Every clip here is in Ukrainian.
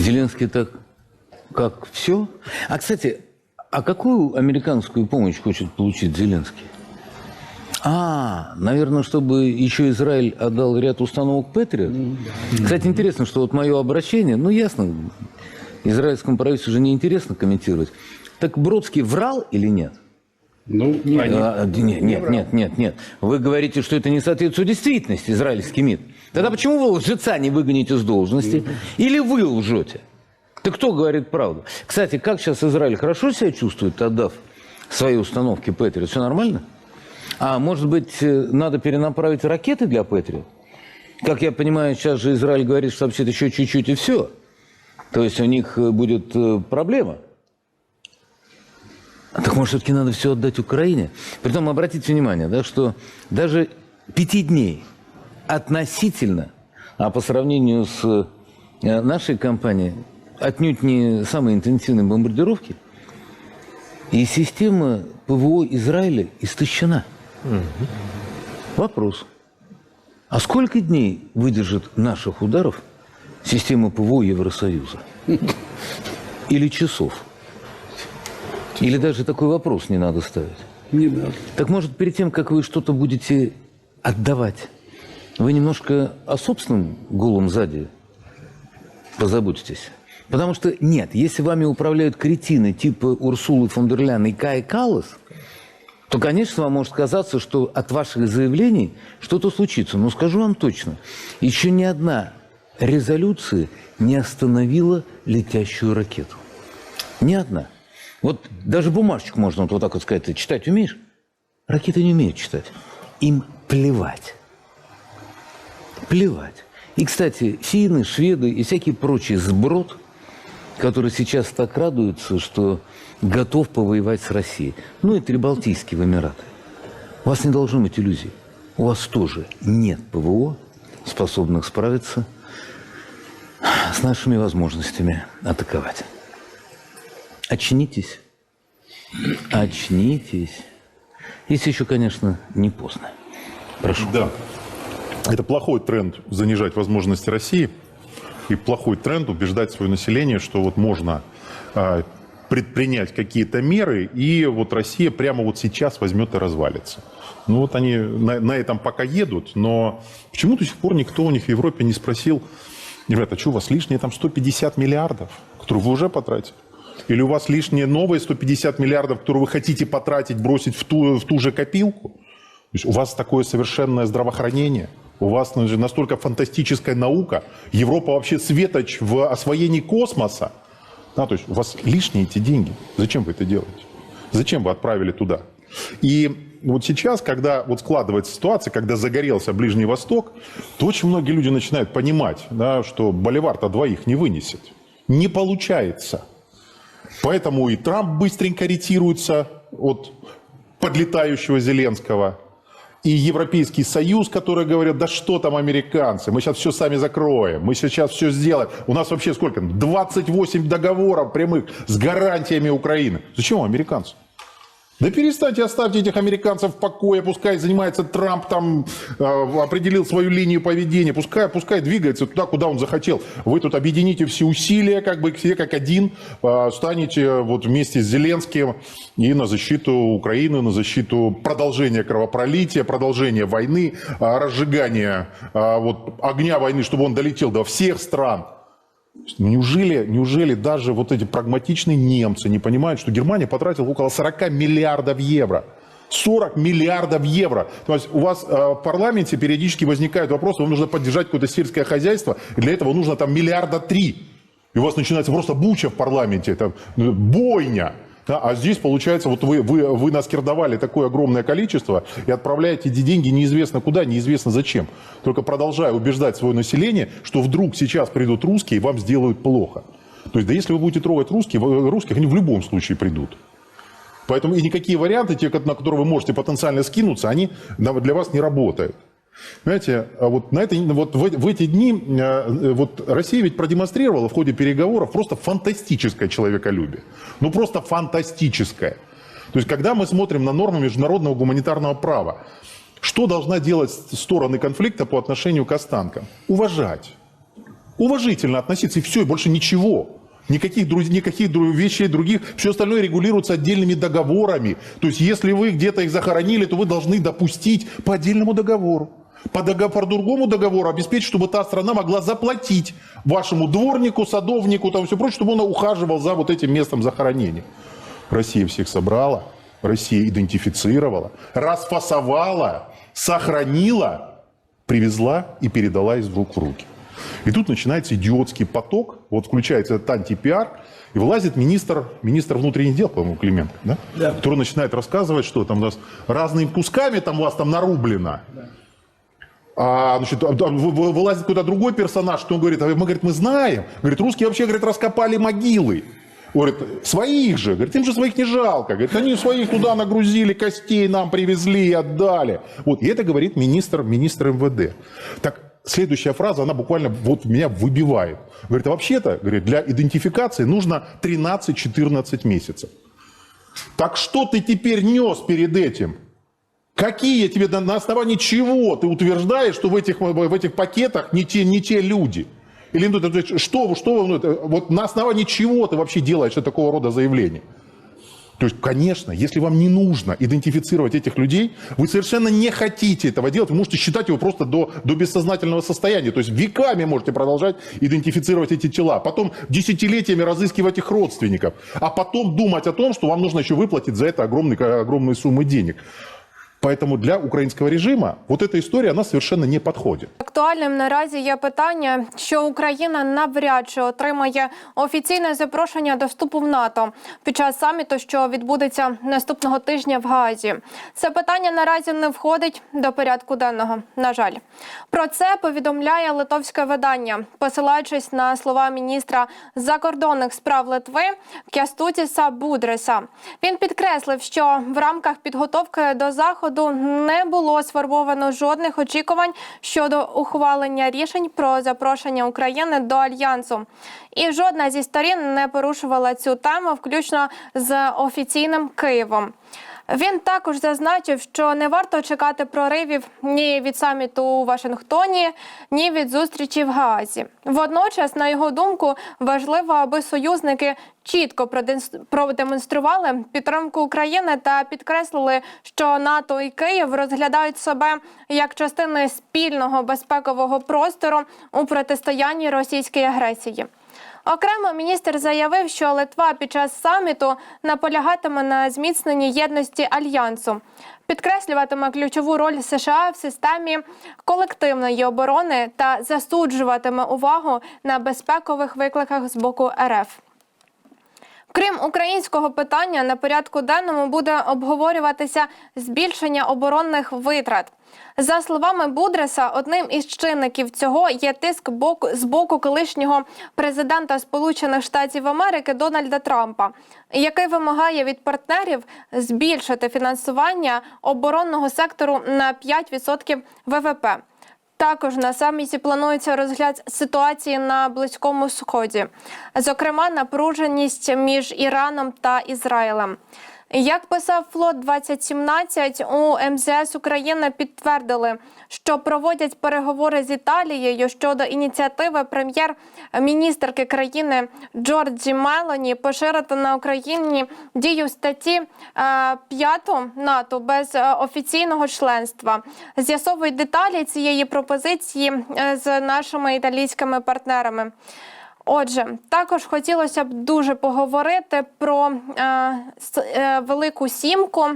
Зеленский так как все. А, кстати, а какую американскую помощь хочет получить Зеленский? А, наверное, чтобы еще Израиль отдал ряд установок Патриот. Кстати, интересно, что вот мое обращение, ну, ясно, израильскому правительству же неинтересно комментировать. Так Бродский врал или нет? Ну, нет. А, нет, нет, нет, нет, нет. Вы говорите, что это не соответствует действительности, израильский МИД. Тогда почему вы лжеца не выгоните с должности? Или вы лжете? Ты кто говорит правду? Кстати, как сейчас Израиль хорошо себя чувствует, отдав свои установки Патриот? Все нормально? А может быть, э, надо перенаправить ракеты для Патриот? Как я понимаю, сейчас же Израиль говорит, что вообще-то еще чуть-чуть и все. То есть у них э, будет э, проблема. А так может, все-таки надо все отдать Украине? Притом, обратите внимание, да, что даже пяти дней относительно, а по сравнению с э, нашей компанией, отнюдь не самые интенсивные бомбардировки, и система ПВО Израиля истощена. Вопрос. А сколько дней выдержит наших ударов система ПВО Евросоюза? Или часов? Или даже такой вопрос не надо ставить? Не надо. Так может, перед тем, как вы что-то будете отдавать, вы немножко о собственном голом заде позаботитесь? Потому что нет, если вами управляют кретины типа Урсулы фон дер Ляйен и Кая Каллас, то, конечно, вам может казаться, что от ваших заявлений что-то случится. Но скажу вам точно, еще ни одна резолюция не остановила летящую ракету. Ни одна. Вот даже бумажечку можно вот, вот так вот сказать, читать умеешь? Ракеты не умеют читать. Им плевать. Плевать. И, кстати, финны, шведы и всякий прочий сброд, который сейчас так радуется, что готов повоевать с Россией. Ну и Прибалтийские Эмираты. У вас не должно быть иллюзий. У вас тоже нет ПВО, способных справиться с нашими возможностями атаковать. Очнитесь. Очнитесь. Если еще, конечно, не поздно. Прошу. Да. Это плохой тренд занижать возможности России и плохой тренд убеждать свое население, что вот можно а, предпринять какие-то меры, и вот Россия прямо вот сейчас возьмет и развалится. Ну вот они на, на этом пока едут, но почему до сих пор никто у них в Европе не спросил, ребята, а что у вас лишние там 150 миллиардов, которые вы уже потратили? Или у вас лишние новые 150 миллиардов, которые вы хотите потратить, бросить в ту, в ту же копилку? То есть у вас такое совершенное здравоохранение, у вас настолько фантастическая наука, Европа вообще светоч в освоении космоса. Да, то есть у вас лишние эти деньги. Зачем вы это делаете? Зачем вы отправили туда? И вот сейчас, когда вот складывается ситуация, когда загорелся Ближний Восток, то очень многие люди начинают понимать, да, что Боливар-то двоих не вынесет. Не получается. Поэтому и Трамп быстренько ретируется от подлетающего Зеленского. И Европейский Союз, который говорит, да что там американцы, мы сейчас все сами закроем, мы сейчас все сделаем. У нас вообще сколько? 28 договоров прямых с гарантиями Украины. Зачем американцы? Да перестаньте, оставьте этих американцев в покое, пускай занимается Трамп, там э, определил свою линию поведения, пускай, пускай двигается туда, куда он захотел. Вы тут объедините все усилия, как бы все как один, э, станете вот вместе с Зеленским и на защиту Украины, на защиту продолжения кровопролития, продолжения войны, э, разжигания э, вот, огня войны, чтобы он долетел до всех стран. Неужели, неужели даже вот эти прагматичные немцы не понимают, что Германия потратила около 40 миллиардов евро? 40 миллиардов евро. То есть у вас э, в парламенте периодически возникают вопросы, вам нужно поддержать какое-то сельское хозяйство, и для этого нужно там миллиарда три. И у вас начинается просто буча в парламенте, это бойня. Да, а здесь, получается, вот вы, вы, вы наскирдовали такое огромное количество и отправляете эти деньги неизвестно куда, неизвестно зачем. Только продолжая убеждать свое население, что вдруг сейчас придут русские и вам сделают плохо. То есть, да если вы будете трогать русских, русских они в любом случае придут. Поэтому и никакие варианты, те, на которые вы можете потенциально скинуться, они для вас не работают. Понимаете, а вот, на это, вот в, в эти дни э, вот Россия ведь продемонстрировала в ходе переговоров просто фантастическое человеколюбие. Ну просто фантастическое. То есть когда мы смотрим на нормы международного гуманитарного права, что должна делать стороны конфликта по отношению к останкам? Уважать. Уважительно относиться, и все, и больше ничего. Никаких, никаких вещей других, все остальное регулируется отдельными договорами. То есть, если вы где-то их захоронили, то вы должны допустить по отдельному договору. По, дого- по другому договору обеспечить, чтобы та страна могла заплатить вашему дворнику, садовнику, там все прочее, чтобы он ухаживал за вот этим местом захоронения. Россия всех собрала, Россия идентифицировала, расфасовала, сохранила, привезла и передала из рук в руки. И тут начинается идиотский поток, вот включается этот антипиар, и вылазит министр, министр внутренних дел, по-моему, Клименко, да? который начинает рассказывать, что там у нас разными кусками там у вас там нарублено. А, значит, а, вылазит какой-то другой персонаж, что он говорит, а мы, говорит, мы знаем. Говорит, русские вообще, говорит, раскопали могилы. Говорит, своих же. Говорит, им же своих не жалко. Говорит, они своих туда нагрузили, костей нам привезли и отдали. Вот, и это говорит министр, министр МВД. Так, следующая фраза, она буквально вот меня выбивает. Говорит, а вообще-то, говорит, для идентификации нужно 13-14 месяцев. Так что ты теперь нес перед этим? Какие тебе, на- основании чего ты утверждаешь, что в этих, в этих пакетах не те, не те люди? Или ну, это- что, что, ну, вот на основании чего ты вообще делаешь такого рода заявление? То есть, конечно, если вам не нужно идентифицировать этих людей, вы совершенно не хотите этого делать, вы можете считать его просто до, до бессознательного состояния. То есть веками можете продолжать идентифицировать эти тела, потом десятилетиями разыскивать их родственников, а потом думать о том, что вам нужно еще выплатить за это огромные, огромные суммы денег. Поэтому для украинского режима вот эта история, она совершенно не подходит. Актуальним наразі є питання, що Україна навряд чи отримає офіційне запрошення до вступу в НАТО під час саміту, що відбудеться наступного тижня в Гаазі. Це питання наразі не входить до порядку денного. На жаль, про це повідомляє литовське видання, посилаючись на слова міністра закордонних справ Литви Кястутіса Будреса. Він підкреслив, що в рамках підготовки до заходу не було сформовано жодних очікувань щодо ухвалення рішень про запрошення України до альянсу. І жодна зі сторін не порушувала цю тему, включно з офіційним Києвом. Він також зазначив, що не варто чекати проривів ні від саміту у Вашингтоні, ні від зустрічі в Гаазі. Водночас, на його думку, важливо, аби союзники чітко продемонстрували підтримку України та підкреслили, що НАТО і Київ розглядають себе як частини спільного безпекового простору у протистоянні російській агресії. Окремо міністр заявив, що Литва під час саміту наполягатиме на зміцненні єдності альянсу, підкреслюватиме ключову роль США в системі колективної оборони та засуджуватиме увагу на безпекових викликах з боку РФ. Крім українського питання, на порядку денному буде обговорюватися збільшення оборонних витрат. За словами Будреса, одним із чинників цього є тиск боку з боку колишнього президента Сполучених Штатів Америки Дональда Трампа, який вимагає від партнерів збільшити фінансування оборонного сектору на 5% ВВП. Також на саміті планується розгляд ситуації на близькому сході, зокрема напруженість між Іраном та Ізраїлем. Як писав флот 2017, у МЗС України підтвердили, що проводять переговори з Італією щодо ініціативи прем'єр-міністерки країни Джорджі Мелоні поширити на Україні дію статті е, 5 НАТО без е, офіційного членства. З'ясовують деталі цієї пропозиції е, з нашими італійськими партнерами. Отже, також хотілося б дуже поговорити про е, е, велику сімку.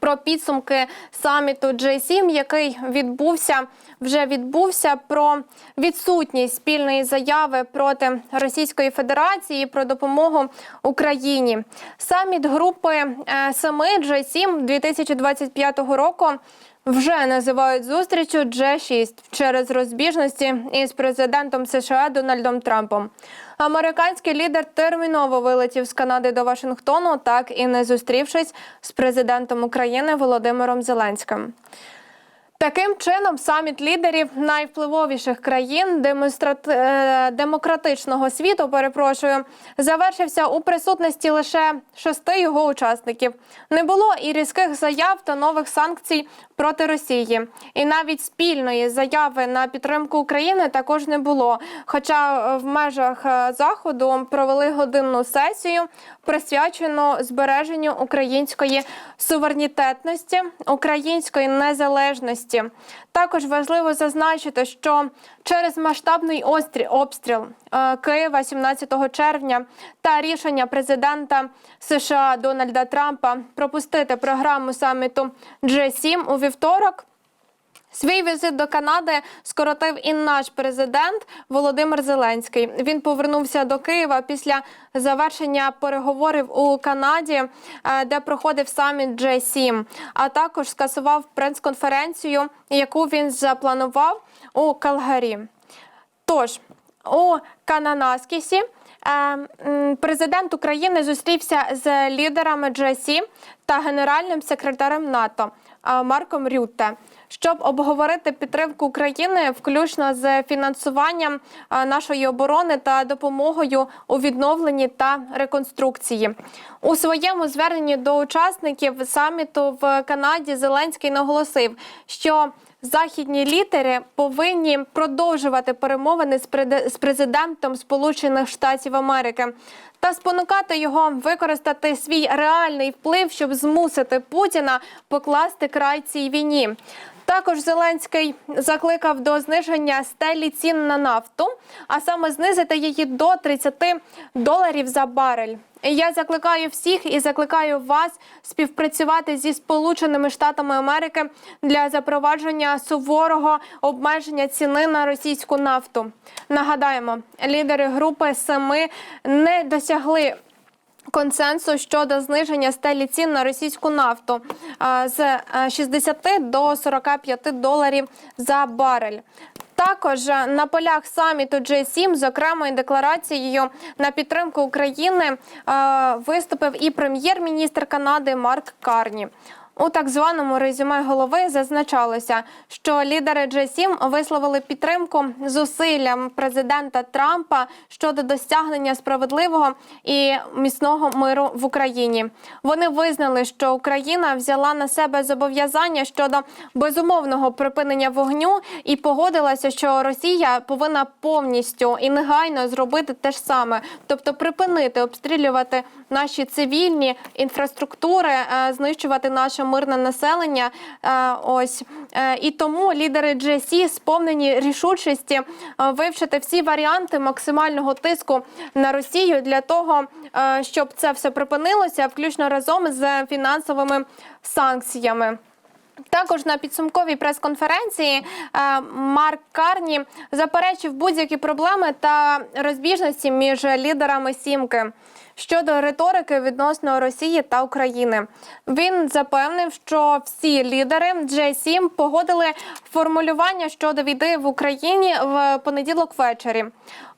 Про підсумки саміту G7, який відбувся, вже відбувся про відсутність спільної заяви проти Російської Федерації про допомогу Україні. Саміт групи е, семи G7 2025 року вже називають зустріч G6 через розбіжності із президентом США Дональдом Трампом. Американський лідер терміново вилетів з Канади до Вашингтону, так і не зустрівшись з президентом України Володимиром Зеленським. Таким чином, саміт лідерів найвпливовіших країн демонстрат... е, демократичного світу, перепрошую, завершився у присутності лише шести його учасників. Не було і різких заяв та нових санкцій проти Росії, і навіть спільної заяви на підтримку України також не було. Хоча е, в межах е, заходу провели годинну сесію, присвячену збереженню української суверенітетності, української незалежності. Також важливо зазначити, що через масштабний обстріл е, Києва 17 червня та рішення президента США Дональда Трампа пропустити програму саміту G7 у вівторок. Свій візит до Канади скоротив і наш президент Володимир Зеленський. Він повернувся до Києва після завершення переговорів у Канаді, е, де проходив саміт G7, а також скасував прес-конференцію, яку він запланував у Калгарі. Тож у Кананаскісі е, президент України зустрівся з лідерами G7 та генеральним секретарем НАТО е, Марком Рютте, щоб обговорити підтримку України, включно з фінансуванням нашої оборони та допомогою у відновленні та реконструкції. У своєму зверненні до учасників саміту в Канаді Зеленський наголосив, що Західні лідери повинні продовжувати перемовини з президентом Сполучених Штатів Америки та спонукати його використати свій реальний вплив, щоб змусити Путіна покласти край цій війні. Також Зеленський закликав до зниження стелі цін на нафту, а саме знизити її до 30 доларів за барель. Я закликаю всіх і закликаю вас співпрацювати зі Сполученими Штатами Америки для запровадження суворого обмеження ціни на російську нафту. Нагадаємо, лідери групи семи не досягли консенсус щодо зниження стелі цін на російську нафту з е, 60 до 45 доларів за барель. Також е, на полях саміту G7 з окремою декларацією на підтримку України е, виступив і прем'єр-міністр Канади Марк Карні. У так званому резюме голови зазначалося, що лідери G7 висловили підтримку зусиллям президента Трампа щодо досягнення справедливого і міцного миру в Україні. Вони визнали, що Україна взяла на себе зобов'язання щодо безумовного припинення вогню і погодилася, що Росія повинна повністю і негайно зробити те ж саме, тобто припинити обстрілювати наші цивільні інфраструктури, е, знищувати наше мирне населення. Е, Ось Е, і тому лідери GSE сповнені рішучості вивчити всі варіанти максимального тиску на Росію для того, щоб це все припинилося, включно разом з фінансовими санкціями. Також на підсумковій прес-конференції е, Марк Карні заперечив будь-які проблеми та розбіжності між лідерами сімки щодо риторики відносно Росії та України. Він запевнив, що всі лідери G7 погодили формулювання щодо війни в Україні в понеділок ввечері.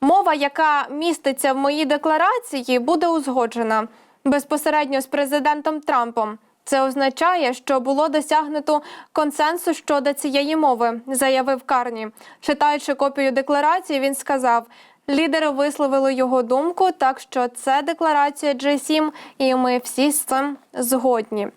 Мова, яка міститься в моїй декларації, буде узгоджена безпосередньо з президентом Трампом. Це означає, що було досягнуто консенсус щодо цієї мови, заявив Карні. Читаючи копію декларації, він сказав: лідери висловили його думку, так що це декларація G7, і ми всі з цим згодні.